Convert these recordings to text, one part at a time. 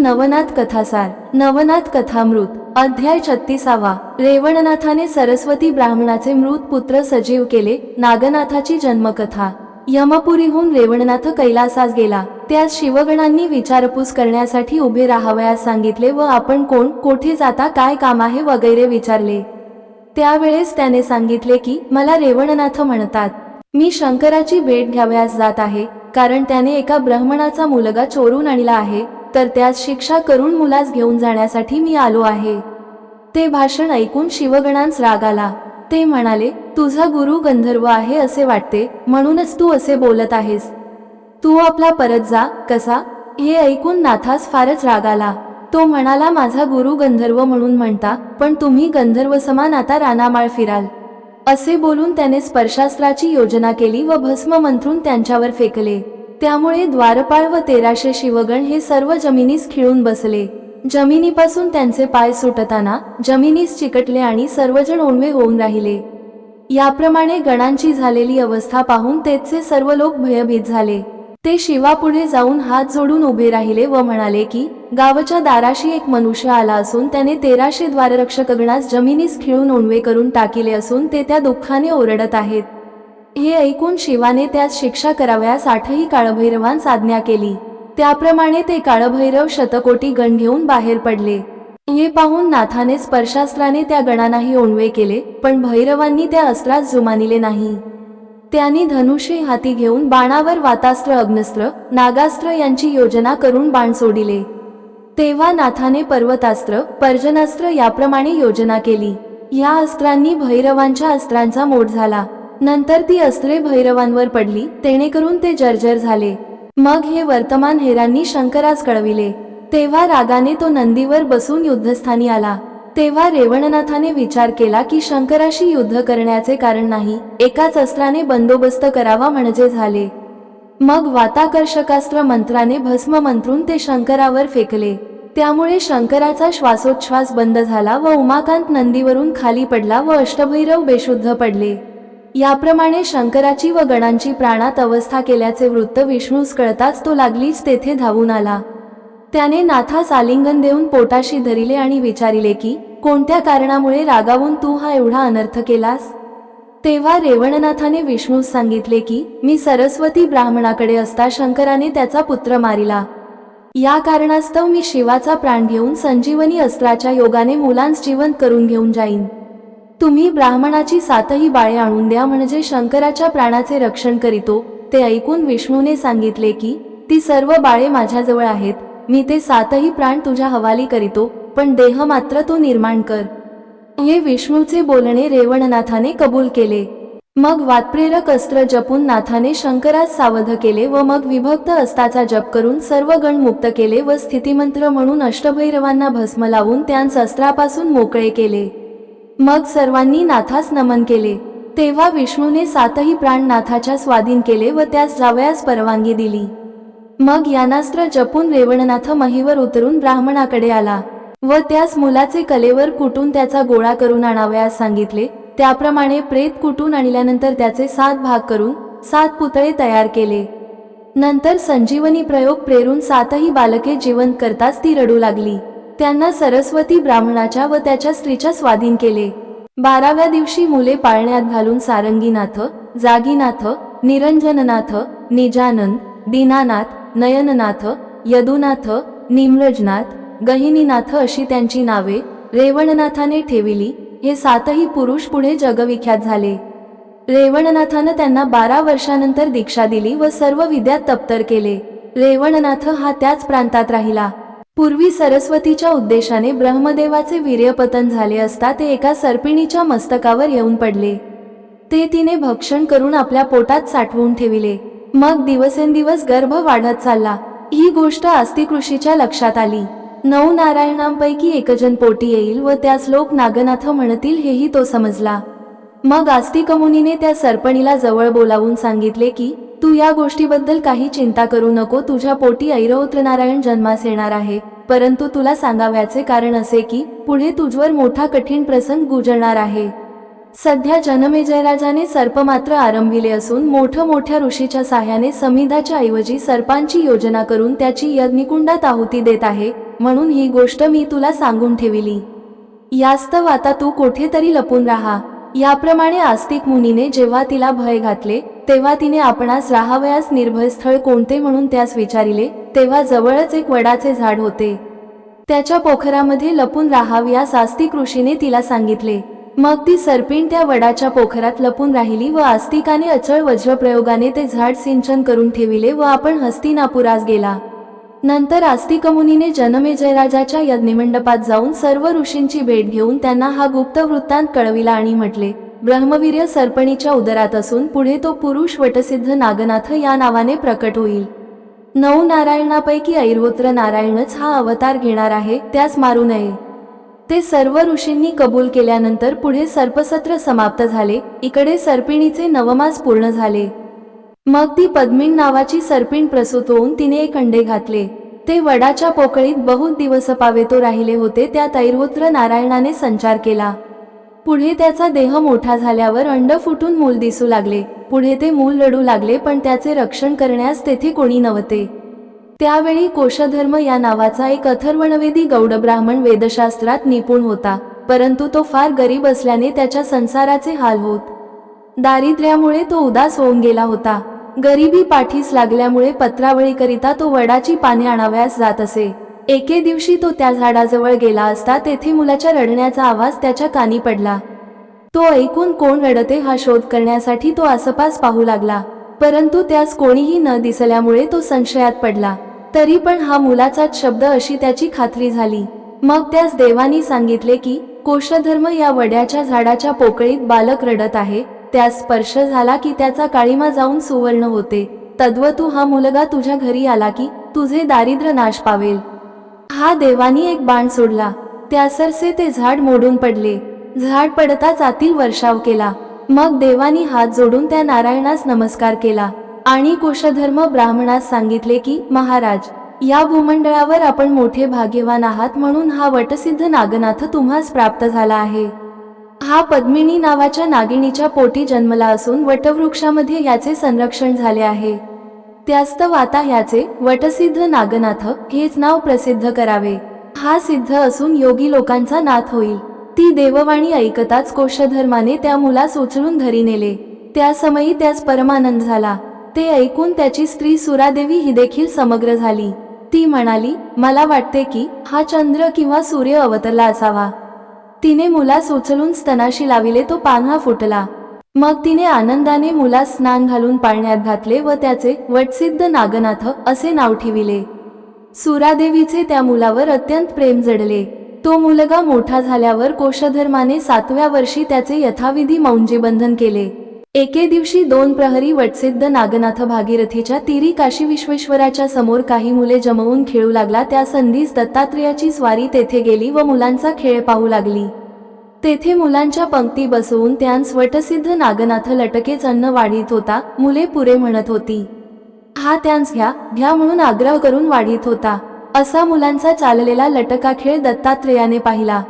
नवनाथ कथासार नवनाथ कथामृत अध्याय छत्तीसावा. रेवणनाथाने सरस्वती ब्राह्मणाचे मृत पुत्र सजीव केले नागनाथाची जन्मकथा. यमपुरीहून रेवणनाथ कैलासास गेला. त्यास शिवगणांनी विचारपूस करण्यासाठी उभे राहावयास सांगितले व आपण कोण कोठे जाता काय काम आहे वगैरे विचारले. त्यावेळेस त्याने सांगितले की मला रेवणनाथ म्हणतात. मी शंकराची भेट घ्यावयास जात आहे कारण त्याने एका ब्राह्मणाचा मुलगा चोरून आणला आहे तर त्यात शिक्षा करून मुलास घेऊन जाण्यासाठी मी आलो आहे. ते भाषण ऐकून शिवगणांस राग आला. ते म्हणाले तुझा गुरु गंधर्व आहे असे वाटते म्हणूनच तू असे बोलत आहेस. तू आपला परत जा कसा? हे ऐकून नाथास फारच राग आला. तो म्हणाला माझा गुरु गंधर्व म्हणून म्हणता पण तुम्ही गंधर्व समान आता रानामाळ फिराल. असे बोलून त्याने स्पर्शास्त्राची योजना केली व भस्म मंत्रून त्यांच्यावर फेकले. त्यामुळे द्वारपाळ व तेराशे शिवगण हे सर्व जमिनीस खिळून बसले. जमिनीपासून त्यांचे पाय सुटताना जमिनीस चिकटले आणि सर्वजण ओणवे होऊन राहिले. याप्रमाणे गणांची झालेली अवस्था पाहून तेथचे सर्व लोक भयभीत झाले. ते शिवापुढे जाऊन हात जोडून उभे राहिले व म्हणाले की गावच्या दाराशी एक मनुष्य आला असून त्याने तेराशे द्वाररक्षक गणास जमिनीस खिळून ओणवे करून टाकिले असून ते त्या दुःखाने ओरडत आहेत. हे ऐकून शिवाने त्यास शिक्षा कराव्यास आठही काळभैरवांस आज्ञा केली. त्याप्रमाणे ते काळभैरव शतकोटी गण घेऊन बाहेर पडले. हे पाहून नाथाने स्पर्शास्त्राने त्या गणांनाही ओणवे केले पण भैरवांनी त्या अस्त्रास जुमानिले नाही. त्यांनी धनुष्य हाती घेऊन बाणावर वातास्त्र अग्नस्त्र नागास्त्र यांची योजना करून बाण सोडिले. तेव्हा नाथाने पर्वतास्त्र पर्जनास्त्र याप्रमाणे योजना केली. या अस्त्रांनी भैरवांच्या अस्त्रांचा मोड झाला. नंतर ती अस्त्रे भैरवांवर पडली तेणेकरून ते जर्जर झाले. मग हे वर्तमान हेरांनी शंकरास कळविले. तेव्हा रागाने तो नंदीवर बसून युद्धस्थानी आला. तेव्हा रेवणनाथाने विचार केला की शंकराशी युद्ध करण्याचे कारण नाही एकाच अस्त्राने बंदोबस्त करावा म्हणजे झाले. मग वाताकर्षकास्त्र मंत्राने भस्म मंत्रून ते शंकरावर फेकले. त्यामुळे शंकराचा श्वासोच्छ्वास बंद झाला व उमाकांत नंदीवरून खाली पडला व अष्टभैरव बेशुद्ध पडले. याप्रमाणे शंकराची व गणांची प्राणात अवस्था केल्याचे वृत्त विष्णूस कळताच तो लागलीच तेथे धावून आला. त्याने नाथास आलिंगन देऊन पोटाशी धरिले आणि विचारिले की कोणत्या कारणामुळे रागावून तू हा एवढा अनर्थ केलास? तेव्हा रेवणनाथाने विष्णूस सांगितले की मी सरस्वती ब्राह्मणाकडे असता शंकराने त्याचा पुत्र मारिला. या कारणास्तव मी शिवाचा प्राण घेऊन संजीवनी अस्त्राच्या योगाने मुलांस जिवंत करून घेऊन जाईन. तुम्ही ब्राह्मणाची सातही बाळे आणून द्या म्हणजे शंकराच्या प्राणाचे रक्षण करीतो. ते ऐकून विष्णूने सांगितले की ती सर्व बाळे माझ्याजवळ आहेत. मी ते सातही प्राण तुझ्या हवाली करीतो पण देह मात्र तू निर्माण कर. हे विष्णूचे बोलणे रेवणनाथाने कबूल केले. मग वातप्रेरक अस्त्र जपून नाथाने शंकरास सावध केले व मग विभक्त अस्ताचा जप करून सर्व गण मुक्त केले व स्थितिमंत्र म्हणून अष्टभैरवांना भस्म लावून त्यांस अस्त्रापासून मोकळे केले. मग सर्वांनी नाथास नमन केले. तेव्हा विष्णूने सातही प्राण नाथाच्या स्वाधीन केले व त्यास जावयास परवानगी दिली. मग यानास्त्र जपून रेवणनाथ महीवर उतरून ब्राह्मणाकडे आला व त्यास मुलाचे कलेवर कुटून त्याचा गोळा करून आणावयास सांगितले. त्याप्रमाणे प्रेत कुटून आणल्यानंतर त्याचे सात भाग करून सात पुतळे तयार केले. नंतर संजीवनी प्रयोग प्रेरून सातही बालके जिवंत करताच ती रडू लागली. त्यांना सरस्वती ब्राह्मणाच्या व त्याच्या स्त्रीच्या स्वाधीन केले. बाराव्या दिवशी मुले पाळण्यात घालून सारंगीनाथ जागीनाथ निरंजननाथ निजानंद दीनानाथ नयननाथ यदुनाथ निम्रजनाथ गहिनीनाथ अशी त्यांची नावे रेवणनाथाने ठेविली. हे सातही पुरुष पुढे जगविख्यात झाले. रेवणनाथानं त्यांना बारा वर्षानंतर दीक्षा दिली व सर्व विद्यात तप्तर केले. रेवणनाथ हा त्याच प्रांतात राहिला. पूर्वी सरस्वतीच्या उद्देशाने ब्रह्मदेवाचे वीर्यपतन झाले असता ते एका सर्पिणीच्या मस्तकावर येऊन पडले. ते तिने भक्षण करून आपल्या पोटात साठवून ठेविले. मग दिवसेंदिवस गर्भ वाढत चालला. ही गोष्ट आस्तिकृषीच्या लक्षात आली. नऊ नारायणांपैकी एकजण पोटी येईल व त्यास लोक नागनाथ म्हणतील हेही तो समजला. मग आस्तिक मुनीने त्या सर्पणीला जवळ बोलावून सांगितले की तू या गोष्टीबद्दल काही चिंता करू नको. तुझ्या पोटी ऐरवत्रनारायण जन्मास येणार आहे. परंतु तुला सांगाव्याचे कारण असे की पुढे तुझवर मोठा कठीण प्रसंग गुजरणार आहे. सध्या जनमेजयराजाने सर्प मात्र आरंभिले असून मोठं मोठ्या ऋषीच्या साह्याने समिधाच्या ऐवजी सर्पांची योजना करून त्याची यज्ञकुंडात आहुती देत आहे म्हणून ही गोष्ट मी तुला सांगून ठेविली. यास्तव आता तू कोठेतरी लपून राहा. याप्रमाणे आस्तिक मुनीने जेव्हा तिला भय घातले तेव्हा तिने आपणास राहावयास निर्भय स्थळ कोणते म्हणून त्यास विचारिले तेव्हा जवळच एक वडाचे झाड होते. त्याच्या पोखरामध्ये लपून राहाव्यास आस्तिक ऋषीने तिला सांगितले. मग ती सर्पिण त्या वडाच्या पोखरात लपून राहिली व आस्तिकाने अचळ वज्रप्रयोगाने ते झाड सिंचन करून ठेविले व आपण हस्तिनापुरास गेला. नंतर आस्तिकमुनीने जनमेजयराजाच्या यज्ञमंडपात जाऊन सर्व ऋषींची भेट घेऊन त्यांना हा गुप्त वृत्तांत कळविला आणि म्हटले ब्रह्मवीर्य सर्पणीच्या उदरात असून पुढे तो पुरुष वटसिद्ध नागनाथ या नावाने प्रकट होईल. नऊ नारायणापैकी ऐरहोत्र नारायणच हा अवतार घेणार आहे त्यास मारू नये. ते सर्व ऋषींनी कबूल केल्यानंतर पुढे सर्पसत्र समाप्त झाले इकडे सर्पिणीचे नवमास पूर्ण झाले. मग ती पद्मिन नावाची सर्पिण प्रसूत होऊन तिने एक अंडे घातले. ते वडाच्या पोकळीत बहुत दिवस पावेतो राहिले होते त्या तैरहोत्र नारायणाने संचार केला. पुढे त्याचा देह मोठा झाल्यावर अंड फुटून मूल दिसू लागले. पुढे ते मूल रडू लागले पण त्याचे रक्षण करण्यास तेथे कोणी नव्हते. त्यावेळी कोशधर्म या नावाचा एक अथर्वणवेदी गौड ब्राह्मण वेदशास्त्रात निपुण होता परंतु तो फार गरीब असल्याने त्याच्या संसाराचे हाल होत. दारिद्र्यामुळे तो उदास होऊन गेला होता. गरिबी पाठीस लागल्यामुळे पत्रावळीकरिता तो वडाची पाने आणाव्यास जात असे. एके दिवशी तो त्या झाडाजवळ गेला असता तेथे मुलाच्या रडण्याचा आवाज त्याच्या कानी पडला. तो ऐकून कोण रडते हा शोध करण्यासाठी तो आसपास पाहू लागला. परंतु त्यास कोणीही न दिसल्यामुळे तो संशयात पडला. तरी पण हा मुलाचाच शब्द अशी त्याची खात्री झाली. मग त्यास देवानी सांगितले की कोशधर्म या वड्याच्या झाडाच्या पोकळीत बालक रडत आहे. त्यास स्पर्श झाला की त्याचा काळीमा जाऊन सुवर्ण होते. तद्वतू हा मुलगा तुझ्या घरी आला की तुझे दारिद्र्य नाश पावेल. हा देवानी एक बाण सोडला. त्यासरसे ते झाड मोडून पडले. झाड पडताच आतील वर्षाव केला. मग देवानी हात जोडून त्या नारायणास नमस्कार केला. आणि कुशधर्म ब्राह्मणास सांगितले की महाराज या भूमंडळावर आपण मोठे भाग्यवान आहात म्हणून हा वटसिद्ध नागनाथ तुम्हास प्राप्त झाला आहे. हा पद्मिनी नावाच्या नागिणीच्या पोटी जन्मला असून वटवृक्षामध्ये याचे संरक्षण झाले आहे. त्यास्तव आता ह्याचे वटसिद्ध नागनाथ हेच नाव प्रसिद्ध करावे. हा सिद्ध असून योगी लोकांचा नाथ होईल. ती देववाणी ऐकताच कोशधर्माने त्या मुलास उचलून घरी नेले. त्या समयी त्यास परमानंद झाला. ते ऐकून त्याची स्त्री सुरादेवी ही देखील समग्र झाली. ती म्हणाली मला वाटते की हा चंद्र किंवा सूर्य अवतरला असावा. तिने मुलास उचलून स्तनाशी लाविले तो पान्हा फुटला. मग तिने आनंदाने मुलास स्नान घालून पाळण्यात घातले व त्याचे वटसिद्ध नागनाथ असे नाव ठेविले. सुरादेवीचे त्या मुलावर अत्यंत प्रेम जडले. तो मुलगा मोठा झाल्यावर कोशधर्माने सातव्या वर्षी त्याचे यथाविधी मौंजीबंधन केले. एके दिवशी दोन प्रहरी वटसिद्ध नागनाथ भागीरथीच्या तिरी काशी विश्वेश्वराच्या समोर काही मुले जमवून खेळू लागला. त्या संधीस दत्तात्रेयाची स्वारी तेथे गेली व मुलांचा खेळ पाहू लागली. तेथे मुलांच्या पंक्ती बसवून त्यांस वटसिद्ध नागनाथ लटकेच अन्न वाढीत होता मुले पुरे म्हणत होती. हा त्यांस घ्या घ्या म्हणून आग्रह करून वाढीत होता. असा मुलांचा चाललेला लटका खेळ दत्तात्रेयाने पाहिला.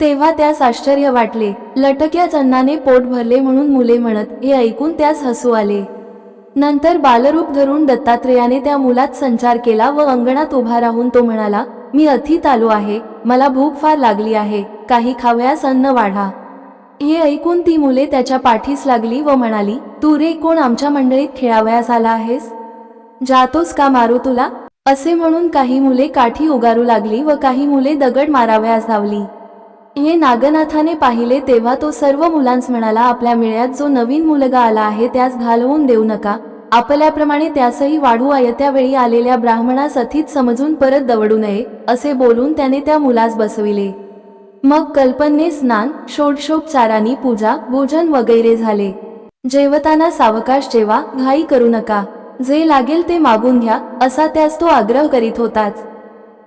तेव्हा त्यास आश्चर्य वाटले. लटक्याच अन्नाने पोट भरले म्हणून मुले म्हणत हे ऐकून त्यास हसू आले. नंतर बालरूप धरून दत्तात्रेयाने त्या मुलात संचार केला व अंगणात उभा राहून तो म्हणाला मी अथित आलो आहे. मला भूक फार लागली आहे. काही खावयास अन्न वाढा. हे ऐकून ती मुले त्याच्या पाठीस लागली व म्हणाली तू रे कोण आमच्या मंडळीत खेळावयास आला आहेस? जातोस का मारू तुला? असे म्हणून काही मुले काठी उगारू लागली व काही मुले दगड मारावयास धावली. हे नागनाथाने पाहिले तेव्हा तो सर्व मुलांस म्हणाला आपल्या मेळ्यात जो नवीन मुलगा आला आहे त्यास घालवून देऊ नका. आपल्याप्रमाणे त्यासही वाढू आयत्या वेळी आलेल्या ब्राह्मणास अथित समजून परत दवडू नये असे बोलून त्याने त्या मुलास बसविले. मग कल्पनने स्नान षोडशोपचारानी पूजा भोजन वगैरे झाले. जेवताना सावकाश जेवा घाई करू नका. जे लागेल ते मागून घ्या असा त्यास तो आग्रह करीत होताच.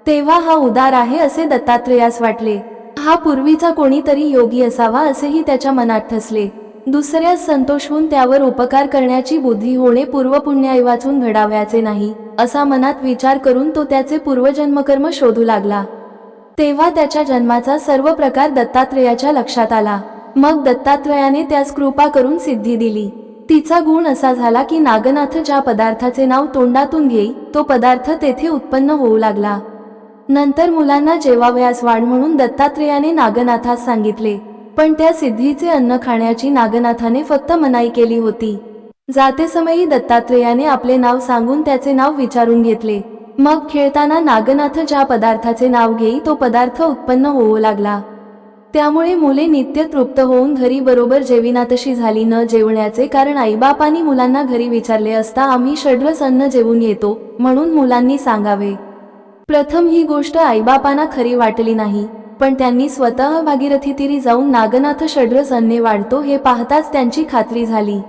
तेव्हा हा उदार आहे असे दत्तात्रेयास वाटले. हा पूर्वीचा कोणीतरी योगी असावा असेही त्याच्या मनात ठसले. दुसऱ्यास संतोष होऊन त्यावर उपकार करण्याची बुद्धी होणे पूर्वपुण्याई वाचून घडावयाचे नाही असा मनात विचार करून तो त्याचे पूर्वजन्मकर्म शोधू लागला. तेव्हा त्याच्या जन्माचा सर्व प्रकार दत्तात्रेयाच्या लक्षात आला. मग दत्तात्रयाने त्यास कृपा करून सिद्धी दिली. तिचा गुण असा झाला की नागनाथ ज्या पदार्थाचे नाव तोंडातून घेई तो पदार्थ तेथे उत्पन्न होऊ लागला. नंतर मुलांना जेवावयास वाढ म्हणून दत्तात्रेयाने नागनाथास सांगितले पण त्या सिद्धीचे अन्न खाण्याची नागनाथाने फक्त मनाई केली होती. जाते समयी दत्तात्रेयाने आपले नाव सांगून त्याचे नाव विचारून घेतले. मग खेळताना नागनाथ ज्या पदार्थाचे नाव घेई तो पदार्थ उत्पन्न होऊ लागला. त्यामुळे मुले नित्य तृप्त होऊन घरी बरोबर जेविनातशी झाली न जेवण्याचे कारण आईबापांनी मुलांना घरी विचारले असता आम्ही षड्रस अन्न जेवून येतो म्हणून मुलांनी सांगावे. प्रथम ही गोष्ट आईबापांना खरी वाटली नाही. पण त्यांनी स्वतः भागीरथी तिरी जाऊन नागनाथ षड्रस अन्ने वाढतो हे पाहताच त्यांची खात्री झाली.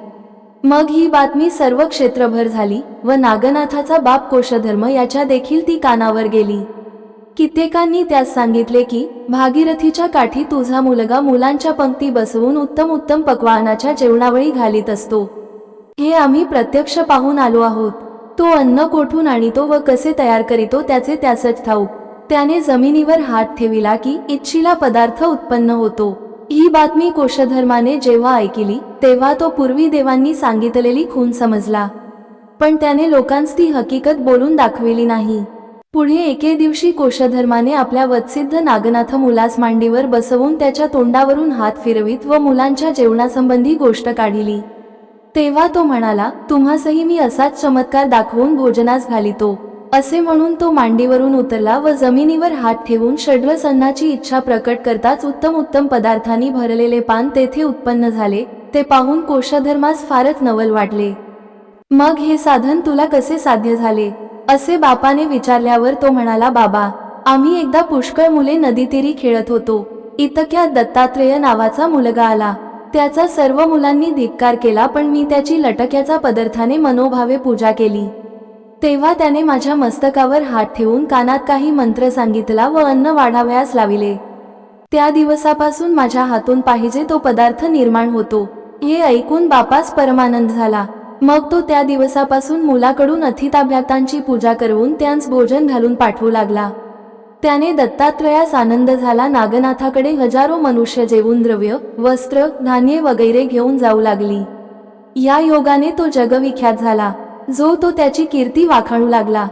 मग ही बातमी सर्व क्षेत्रभर झाली व नागनाथाचा बाप कोशधर्म याच्या देखील ती कानावर गेली. कित्येकांनी त्यास सांगितले की भागीरथीच्या काठी तुझा मुलगा मुलांच्या पंक्ती बसवून उत्तम उत्तम पकवानाच्या जेवणावळी घालीत असतो. हे आम्ही प्रत्यक्ष पाहून आलो आहोत. तो अन्न कोठून आणितो व कसे तयार करीतो त्याचे त्यासच ठाऊक. त्याने जमिनीवर हात ठेविला की इच्छिला पदार्थ उत्पन्न होतो. ही बातमी कोशधर्माने जेव्हा ऐकली तेव्हा तो पूर्वी देवांनी सांगितलेली खून समजला. पण त्याने लोकांस ती हकीकत बोलून दाखविली नाही. पुढे एके दिवशी कोशधर्माने आपल्या वत्सिद्ध नागनाथ मुलास मांडीवर बसवून त्याच्या तोंडावरून हात फिरवीत व मुलांच्या जेवणासंबंधी गोष्ट काढिली. तेव्हा तो म्हणाला तुम्हासही मी असाच चमत्कार दाखवून भोजनास घालितो. असे म्हणून तो मांडीवरून उतरला व जमिनीवर हात ठेवून षड्वसन्नाची इच्छा प्रकट करताच उत्तम उत्तम पदार्थांनी भरलेले पान तेथे उत्पन्न झाले. ते पाहून कोशधर्मास फारच नवल वाटले. मग हे साधन तुला कसे साध्य झाले? असे बापाने विचारल्यावर तो म्हणाला बाबा आम्ही एकदा पुष्कळ मुले नदीतीरी खेळत होतो. इतक्यात दत्तात्रेय नावाचा मुलगा आला. त्याचा सर्व मुलांनी धिक्कार केला पण मी त्याची लटक्याचा पदार्थाने मनोभावे पूजा केली. तेव्हा त्याने माझ्या मस्तकावर हात ठेवून कानात काही मंत्र सांगितला व अन्न वाढावयास लाविले. त्या दिवसापासून माझ्या हातून पाहिजे तो पदार्थ निर्माण होतो. हे ऐकून बापास परमानंद झाला. मग तो त्या दिवसापासून मुलाकडून अथिताभ्यातांची पूजा करवून त्यांस भोजन घालून पाठवू लागला. त्याने दत्तात्रयास आनंद झाला. नागनाथाकडे हजारो मनुष्य जेवून द्रव्य वस्त्र धान्ये वगैरे घेऊन जाऊ लागली. या योगाने तो जगविख्यात झाला. जो तो त्याची कीर्ती वाखाणू लागला.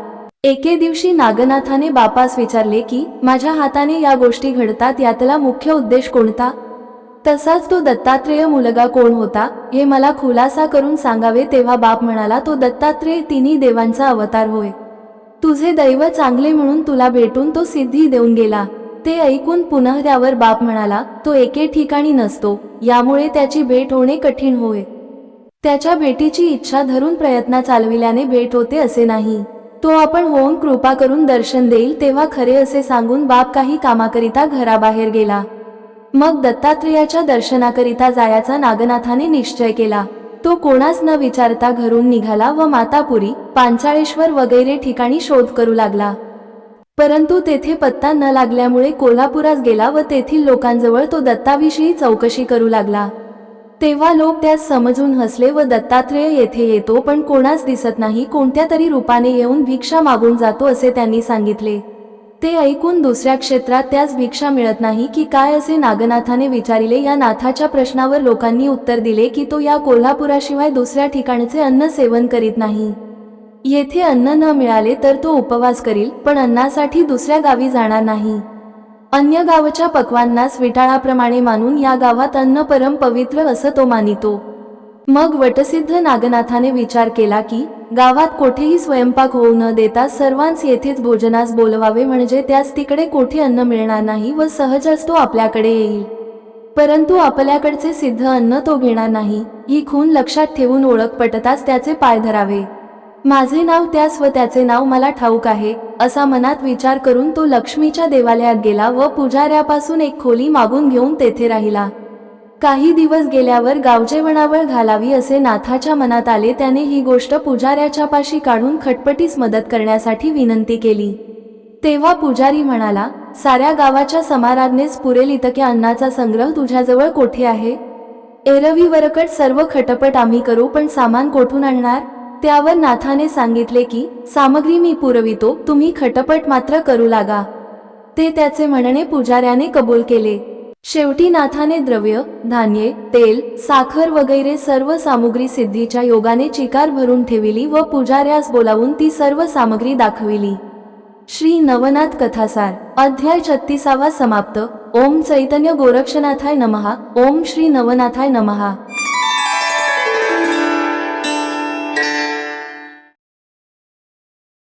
एके दिवशी नागनाथाने बापास विचारले की माझ्या हाताने या गोष्टी घडतात यातला मुख्य उद्देश कोणता? तसाच तो दत्तात्रेय मुलगा कोण होता? हे मला खुलासा करून सांगावे तेव्हा बाप म्हणाला तो दत्तात्रेय तिन्ही देवांचा अवतार होय. तुझे दैव चांगले म्हणून तुला भेटून तो सिद्धी देऊन गेला. ते ऐकून पुन्हा त्यावर बाप म्हणाला तो एके ठिकाणी नसतो. यामुळे त्याची भेट होणे कठीण होय. त्याच्या भेटीची इच्छा धरून प्रयत्न चालविल्याने भेट होते असे नाही. तो आपण होऊन कृपा करून दर्शन देईल तेव्हा खरे असे सांगून बाप काही कामाकरिता घराबाहेर गेला. मग दत्तात्रेयाच्या दर्शनाकरिता जायाचा नागनाथाने निश्चय केला. तो कोणास न विचारता घरून निघाला व मातापुरी पांचाळेश्वर वगैरे ठिकाणी शोध करू लागला. परंतु तेथे पत्ता न लागल्यामुळे कोल्हापुरास गेला व तेथील लोकांजवळ तो दत्ताविषयी चौकशी करू लागला. तेव्हा लोक त्यास समजून हसले व दत्तात्रेय येथे येतो पण कोणास दिसत नाही कोणत्या तरी रूपाने येऊन भिक्षा मागून जातो असे त्यांनी सांगितले. ते ऐकून दुसऱ्या क्षेत्रात त्यास भिक्षा मिळत नाही की काय असे नागनाथाने विचारिले या नाथाच्या प्रश्नावर लोकांनी उत्तर दिले की तो या कोल्हापुराशिवाय दुसऱ्या ठिकाणचे अन्न सेवन करीत नाही. येथे अन्न न मिळाले तर तो उपवास करील पण अन्नासाठी दुसऱ्या गावी जाणार नाही. अन्य गावच्या पक्वांनास विटाळाप्रमाणे मानून या गावात अन्न परम पवित्र असं तो मानितो. मग वटसिद्ध नागनाथाने विचार केला की गावात कोठेही स्वयंपाक होऊ न देता सर्वांस येथेच भोजनास बोलवावे म्हणजे त्यास तिकडे कोठे अन्न मिळणार नाही व सहजच तो आपल्याकडे येईल. परंतु आपल्याकडचे सिद्ध अन्न तो घेणार नाही ही खून लक्षात ठेवून ओळख पटताच त्याचे पाय धरावे. माझे नाव त्यास व त्याचे नाव मला ठाऊक आहे असा मनात विचार करून तो लक्ष्मीच्या देवालयात गेला व पुजाऱ्यापासून एक खोली मागून घेऊन तेथे राहिला. काही दिवस गेल्यावर गावजेवणावळ घालावी असे नाथाच्या मनात आले त्याने ही गोष्ट पुजाऱ्याच्या पाशी काढून खटपटीस मदत करण्यासाठी विनंती केली. तेव्हा पुजारी म्हणाला साऱ्या गावाच्या समाराधनेस पुरेल इतक्या अन्नाचा संग्रह तुझ्याजवळ कोठे आहे? एरवी वरकट सर्व खटपट आम्ही करू पण सामान कोठून आणणार? त्यावर नाथाने सांगितले की सामग्री मी पुरवितो तुम्ही खटपट मात्र करू लागा. ते त्याचे म्हणणे पुजाऱ्याने कबूल केले. शेवटी नाथाने द्रव्य धान्ये तेल साखर वगैरे सर्व सामुग्री सिद्धीच्या योगाने चिकार भरून ठेविली व पुजाऱ्यास बोलावून ती सर्व सामग्री दाखविली. श्री नवनाथ कथासार अध्याय छत्तीसावा समाप्त. ओम चैतन्य गोरक्षनाथाय नमहा ओम श्री नवनाथाय नमहा